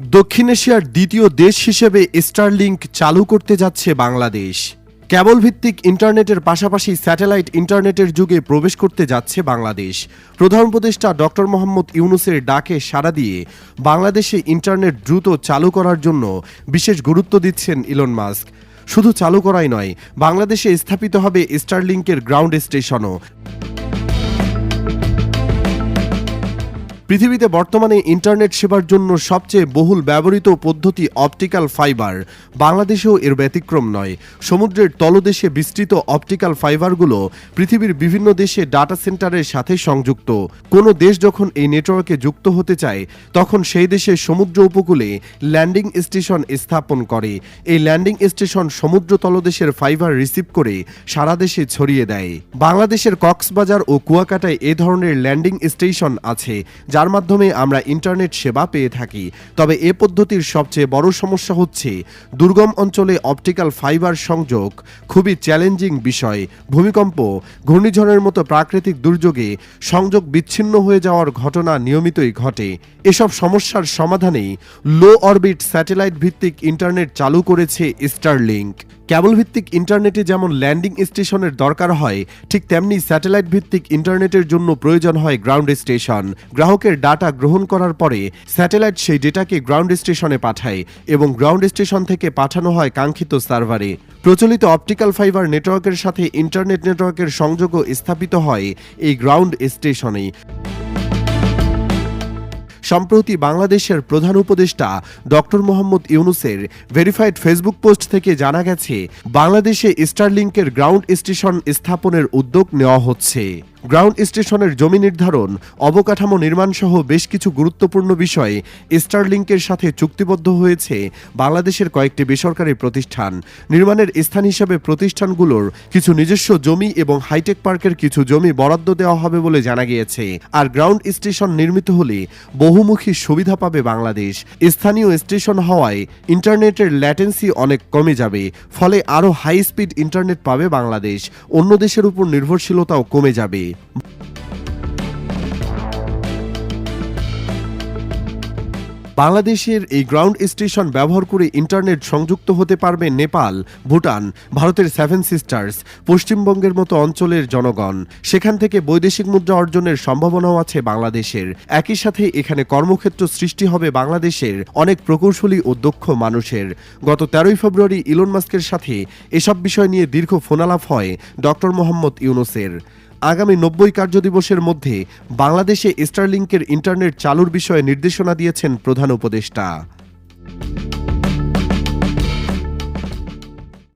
দক্ষিণ এশিয়ার দ্বিতীয় দেশ হিসেবে স্টারলিংক চালু করতে যাচ্ছে বাংলাদেশ। কেবল ভিত্তিক ইন্টারনেটের পাশাপাশি স্যাটেলাইট ইন্টারনেটের যুগে প্রবেশ করতে যাচ্ছে বাংলাদেশ। প্রধান উপদেষ্টা ডক্টর মোহাম্মদ ইউনুসের ডাকে সাড়া দিয়ে বাংলাদেশে ইন্টারনেট দ্রুত চালু করার জন্য বিশেষ গুরুত্ব দিচ্ছেন ইলন মাস্ক শুধু চালু করাই নয়, বাংলাদেশে স্থাপিত হবে স্টারলিংকের গ্রাউন্ড স্টেশনও। পৃথিবীতে বর্তমানে ইন্টারনেট সেবার জন্য সবচেয়ে বহুল ব্যবহৃত পদ্ধতি অপটিক্যাল ফাইবার। বাংলাদেশেও এর ব্যতিক্রম নয়। সমুদ্রের তলদেশে বিস্তৃত অপটিক্যাল ফাইবারগুলো পৃথিবীর বিভিন্ন দেশে ডাটা সেন্টারের সাথে সংযুক্ত। কোনো দেশ যখন এই নেটওয়ার্কে যুক্ত হতে চায়, তখন সেই দেশে সমুদ্র উপকূলে ল্যান্ডিং স্টেশন স্থাপন করে। এই ল্যান্ডিং স্টেশন সমুদ্র তলদেশের ফাইবার রিসিভ করে সারা দেশে ছড়িয়ে দেয়। বাংলাদেশের কক্সবাজার ও কুয়াকাটায় এ ধরনের ল্যান্ডিং স্টেশন আছে যার মাধ্যমে আমরা ইন্টারনেট সেবা পেয়ে থাকি। তবে এ পদ্ধতির সবচেয়ে বড় সমস্যা হচ্ছে, দুর্গম অঞ্চলে অপটিক্যাল ফাইবার সংযোগ খুবই চ্যালেঞ্জিং বিষয়। ভূমিকম্প, ঘূর্ণিঝড়ের মতো প্রাকৃতিক দুর্যোগে সংযোগ বিচ্ছিন্ন হয়ে যাওয়ার ঘটনা নিয়মিতই ঘটে। এসব সমস্যার সমাধানে লো অরবিট স্যাটেলাইট ভিত্তিক ইন্টারনেট চালু করেছে স্টারলিংক কেবল ভিত্তিক ইন্টারনেটে যেমন ল্যান্ডিং স্টেশনের দরকার হয়, ঠিক তেমনি স্যাটেলাইট ভিত্তিক ইন্টারনেটের জন্য প্রয়োজন হয় গ্রাউন্ড স্টেশন গ্রাহকের ডাটা গ্রহণ করার পরে স্যাটেলাইট সেই ডেটাকে গ্রাউন্ড স্টেশনে পাঠায় এবং গ্রাউন্ড স্টেশন থেকে পাঠানো হয় কাঙ্ক্ষিত সার্ভারে। প্রচলিত অপটিক্যাল ফাইবার নেটওয়ার্কের সাথে ইন্টারনেট নেটওয়ার্কের সংযোগও স্থাপিত হয় এই গ্রাউন্ড স্টেশনে সম্প্রতি বাংলাদেশের প্রধান উপদেষ্টা ডক্টর মোহাম্মদ ইউনুসের ভেরিফাইড ফেসবুক পোস্ট থেকে জানা গেছে, বাংলাদেশে স্টারলিংকের গ্রাউন্ড স্টেশন স্থাপনের উদ্যোগ নেওয়া হচ্ছে। গ্রাউন্ড স্টেশনের জমি নির্ধারণ, অবকাঠামো নির্মাণ সহ বেশ কিছু গুরুত্বপূর্ণ বিষয়ে স্টারলিংকের সাথে চুক্তিবদ্ধ হয়েছে বাংলাদেশের কয়েকটি বেসরকারি প্রতিষ্ঠান। নির্মাণের স্থান হিসেবে প্রতিষ্ঠানগুলোর কিছু নিজস্ব জমি এবং হাইটেক পার্কের কিছু জমি বরাদ্দ দেওয়া হবে বলে জানা গিয়েছে। আর গ্রাউন্ড স্টেশন নির্মিত হলে বহুমুখী সুবিধা পাবে বাংলাদেশ। স্থানীয় স্টেশন হওয়ায় ইন্টারনেটের ল্যাটেন্সি অনেক কমে যাবে, ফলে আরও হাই স্পিড ইন্টারনেট পাবে বাংলাদেশ। অন্য দেশের উপর নির্ভরশীলতাও কমে যাবে। বাংলাদেশের এই গ্রাউন্ড স্টেশন ব্যবহার করে ইন্টারনেট সংযুক্ত হতে পারবে নেপাল, ভুটান, ভারতের সেভেন সিস্টার্স, পশ্চিমবঙ্গের মতো অঞ্চলের জনগণ। সেখান থেকে বৈদেশিক মুদ্রা অর্জনের সম্ভাবনাও আছে বাংলাদেশের। একই সাথে এখানে কর্মক্ষেত্র সৃষ্টি হবে বাংলাদেশের অনেক প্রকৌশলী ও দক্ষ মানুষের। গত তেরোই ফেব্রুয়ারি ইলন মাস্কের সাথে এসব বিষয় নিয়ে দীর্ঘ ফোনালাপ হয় ডক্টর মোহাম্মদ ইউনুসের। আগামী নব্বই কার্যদিবসের মধ্যে বাংলাদেশে স্টারলিংকের ইন্টারনেট চালুর বিষয়ে নির্দেশনা দিয়েছেন প্রধান উপদেষ্টা।